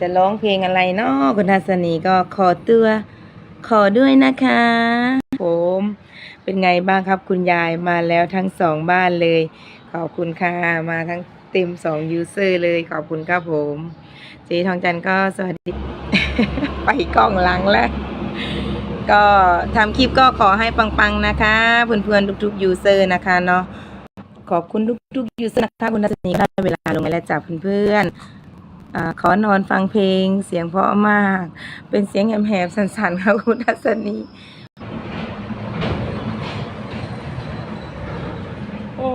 จะร้องเพลงอะไรเนาะคุณทัศนีก็ขอตัว ขอด้วยนะคะ ผมเป็นไงบ้างครับคุณยายมาแล้วทั้งสองบ้านเลย ขอบคุณค่ะมาทั้งเต็มสองยูเซอร์เลยขอบคุณครับผมเจ๊ทองจันทร์ก็สวัสดี ไปกล้องหลังแล้วก็ทำคลิปก็ขอให้ปังๆนะคะ เพื่อนๆทุกๆยูเซอร์นะคะเนาะขอบคุณทุกๆยูเซอร์นะคะคุณทัศนีก็ได้เวลาลงแล้วจับเพื่อนๆ อขอนอนฟังเพลง เสียงเพราะมาก เป็นเสียงแหบๆสั่นๆค่ะคุณทัศนีโอ้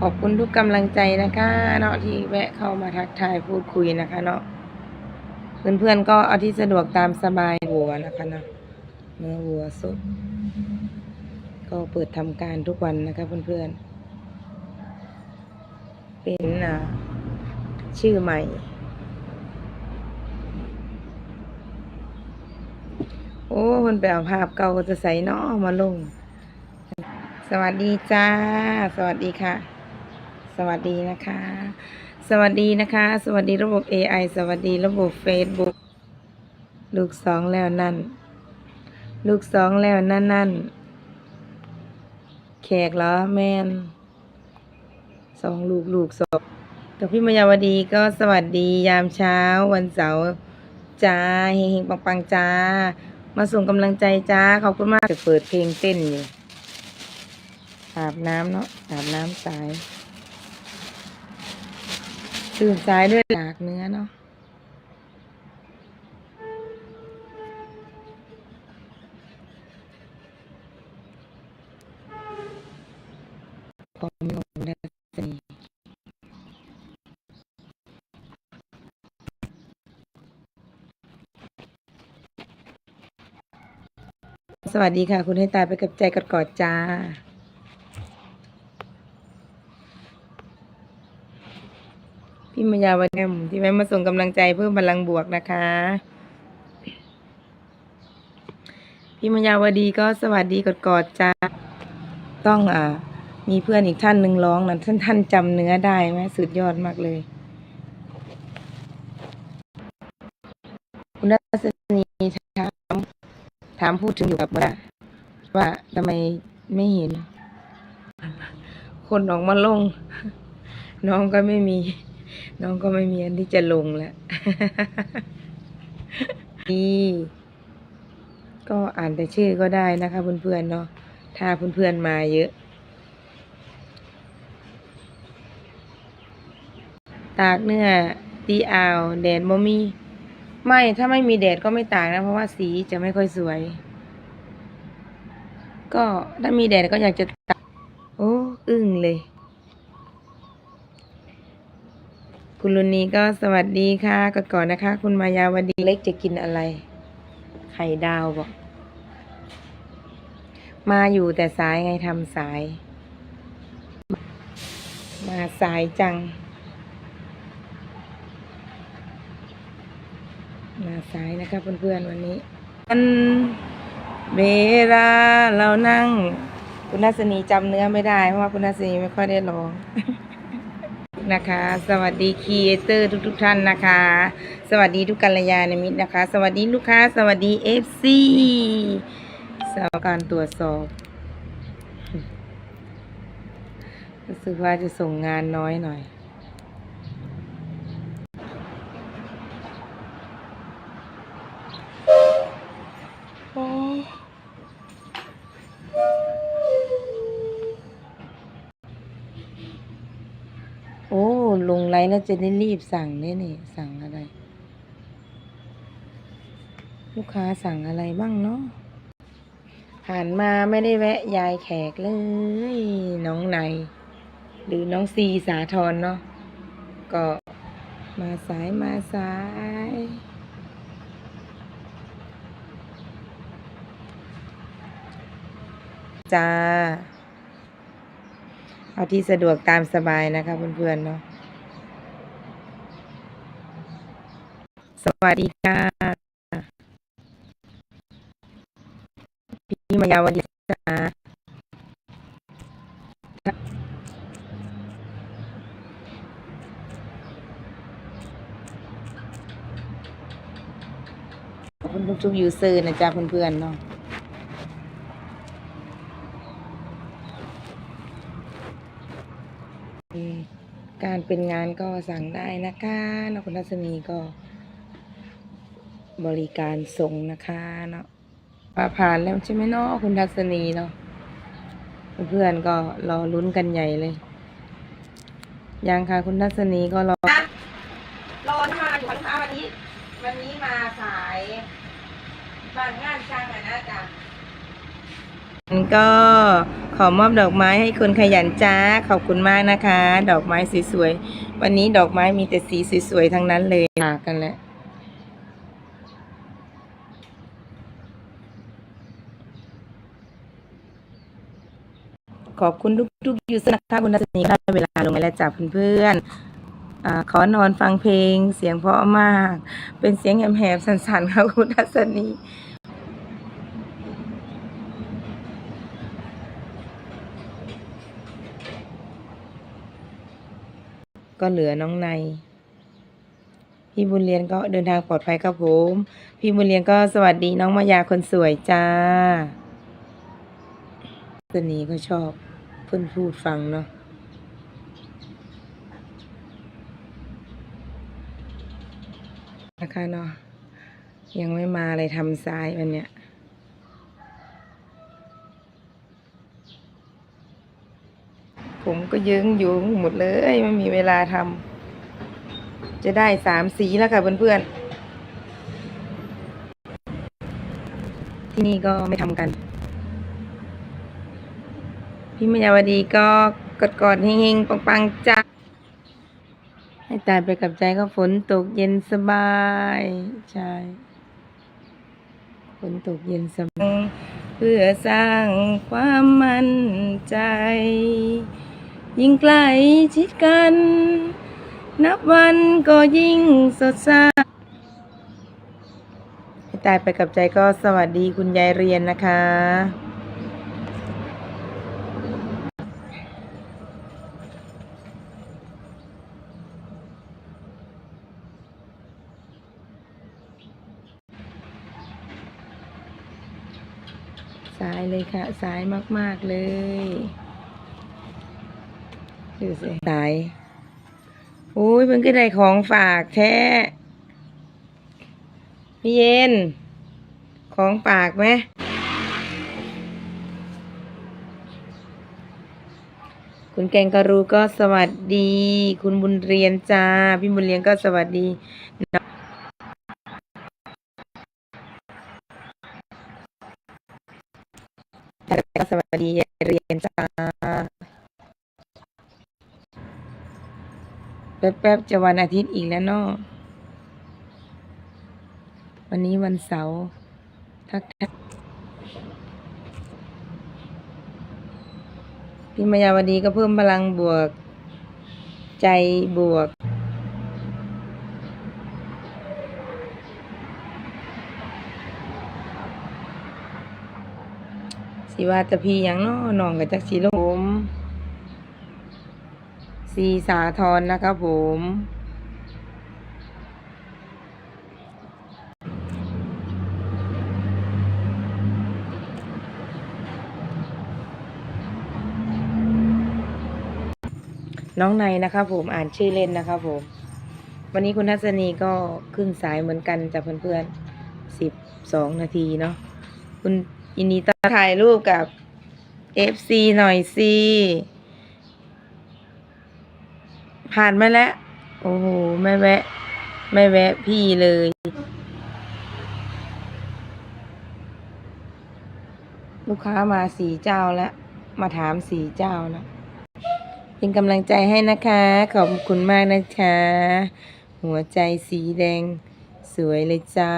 ขอบคุณทุกกำลังใจนะคะเนาะที่แวะเข้ามาทักทายพูดคุยนะคะเนาะเพื่อนๆก็เอาที่สะดวกตามสบายวัวนะคะเนาะเนื้อวัวสด ก็เปิดทำการทุกวันนะคะเพื่อนๆ เป็นชื่อใหม่ โอ้คนไปเอาภาพเก่าก็จะใส่เนอมาลง สวัสดีจ้า สวัสดีค่ะ สวัสดีนะคะ สวัสดีนะคะ สวัสดีระบบ AI สวัสดีระบบ Facebook ลูกสองแล้วนั่น ลูกสองแล้วนั่นนั่น แขกเหรอแม่นสองลูกลูกสองกับพี่มายาวดีก็สวัสดียามเช้าวันเสาร์จ้าเฮงๆปังๆจ้า มาส่งกำลังใจจ้าขอบคุณมากจะเปิดเพลงเต้นอยู่อาบน้ำเนาะอาบน้ำสายตื่นสายด้วยหลากเนื้อเนาะ สวัสดีค่ะ คุณให้ตายไปกับใจกอดกอดๆจ้า พี่มายาวดีที่แม่มาส่งกำลังใจเพิ่มพลังบวกนะคะ พี่มายาวดีก็สวัสดีกอดกอดๆจ้า ต้องอ่ามีเพื่อนอีกท่านหนึ่งร้องนะท่านท่านจำเนื้อได้ไหมสุดยอดมากเลยามพูดถึงอยู่กับว่าว่าทำไมไม่เห็น คนออกมาลง น้องก็ไม่มี น้องก็ไม่มีอันที่จะลงแล้วดีก็อ่านแต่ชื่อก็ได้นะคะเพื่อนๆเนาะถ้าเพื่อนๆมาเยอะ ตากเนื้อตีอาวแดดบ่มี ไม่ถ้าไม่มีแดดก็ไม่ตากนะ เพราะว่าสีจะไม่ค่อยสวย ก็ถ้ามีแดดก็อยากจะตากโอ้อึ้งเลย คุณลุนีก็สวัสดีค่ะก่อนก่อนนะคะ คุณมายาวดีเล็กจะกินอะไร ไข่ดาวบอกมาอยู่แต่สายไงทำสาย มาสายจัง มาสายนะคะเพื่อนๆวันนี้มันเวลาเรานั่งคุณนัสนีจำเนื้อไม่ได้ เพราะว่าคุณนัสนีไม่ค่อยได้ร้องนะคะ สวัสดีครีเอเตอร์ทุกๆท่านนะคะ สวัสดีทุกกัลยาณมิตรนะคะ สวัสดีลูกค้า สวัสดีเอฟซีสำหรับการตรวจสอบรู้สึกว่าจะส่งงานน้อยหน่อย ลงไลน์แล้วจะได้รีบสั่งเนี่ยนี่สั่งอะไร ลูกค้าสั่งอะไรบ้างเนาะผ่านมาไม่ได้แวะยายแขกเลย น้องใน หรือน้องซีสาทรเนาะก็มาสายมาสาย จ้า เอาที่สะดวกตามสบายนะคะเพื่อนๆเนาะ วัสดีค่ะพี่มายาวดีค่ะคุณผู้ชมยูเซอร์นะจ๊ะเพื่อนๆเนาะการเป็นงานก็สั่งได้นะคะนคุณทัศนีก็ บริการส่งนะคะเนาะมาผ่านแล้วใช่ไหมเนาะคุณทัศนีเนาะเพื่อนๆก็รอลุ้นกันใหญ่เลย ยังค่ะคุณทัศนีก็รอรอทานอยู่นะคะวันนี้ วันนี้มาขายบางงานช่างอะนะจ๊ะก็ขอมอบดอกไม้ให้คนขยันจ้าขอบคุณมากนะคะ ดอกไม้สวยๆวันนี้ดอกไม้มีแต่สีสวยๆทั้งนั้นเลยหากันแหละ ขอบคุณทุกๆยูสนะคะคุณทัศนีได้เวลาลงแล้วจ้ะเพื่อนๆอขอนอนฟังเพลงเสียงเพราะมาก เป็นเสียงแหบๆสั่นๆค่ะคุณทัศนีก็เหลือน้องใน พี่บุญเรียนก็เดินทางปลอดภัยครับผม พี่บุญเรียนก็สวัสดีน้องมายาคนสวยจ้าทัศนีก็ชอบ พื่อนพูดฟังเนาะนะคะเนาะยังไม่มาเลยทำซ้ายวันเนี้ยผมก็ยิ้งอยู่หมดเลย ไม่มีเวลาทำจะได้สามสีแล้วค่ะเพื่อนๆที่นี่ก็ไม่ทำกัน พี่มยาวดีก็กดกอดเฮงๆปังๆจ้าให้ตายไปกับใจก็ฝนตกเย็นสบายใช่ฝนตกเย็นสบายเพื่อสร้างความมั่นใจ ยิ่งใกล้ชิดกัน นับวันก็ยิ่งสดใสให้ตายไปกับใจก็สวัสดีคุณยายเรียนนะคะ ส ค่ะสายมาก ๆ เลยดูสิสายโอ้ยมันก็ได้ของฝากแท้พี่เย็น ของฝากไหมคุณแกงกะรูก็สวัสดี คุณบุญเรียนจ้า พี่บุญเรียนก็สวัสดี ก็ สวัสดีเรียนจ้าแป๊บๆจะวันอาทิตย์อีกแล้วเนาะวันนี้วันเสาร์ทักทายพี่มายาวดีก็เพิ่มพลังบวก ใจบวก สิว่าจะพี่ยังเนาะน้องกับจักสีลมผมสีสาทรนะครับผมน้องในนะครับผมอ่านชื่อเล่นนะครับผม วันนี้คุณทัศนีก็ขึ้นสายเหมือนกันจากเพื่อนๆสิบสองนาทีเนาะคุณ ยินดีต้อนถ่ายรูปกับ FC หน่อยสิผ่านมาแล้ว โอ้โห ไม่แวะ ไม่แวะพี่เลย ลูกค้ามาสีเจ้าแล้ว มาถามสีเจ้าแล้วเป็นกำลังใจให้นะคะ ขอบคุณมากนะคะ หัวใจสีแดง สวยเลยจ้า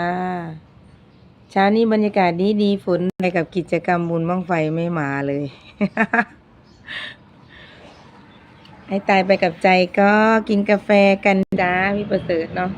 เช้านี้บรรยากาศดีดีฝนไปกับกิจกรรมบุญบ้างไฟไม่มาเลย ให้ตายไปกับใจก็กินกาแฟกันจ้าพี่ประเสริฐเนาะ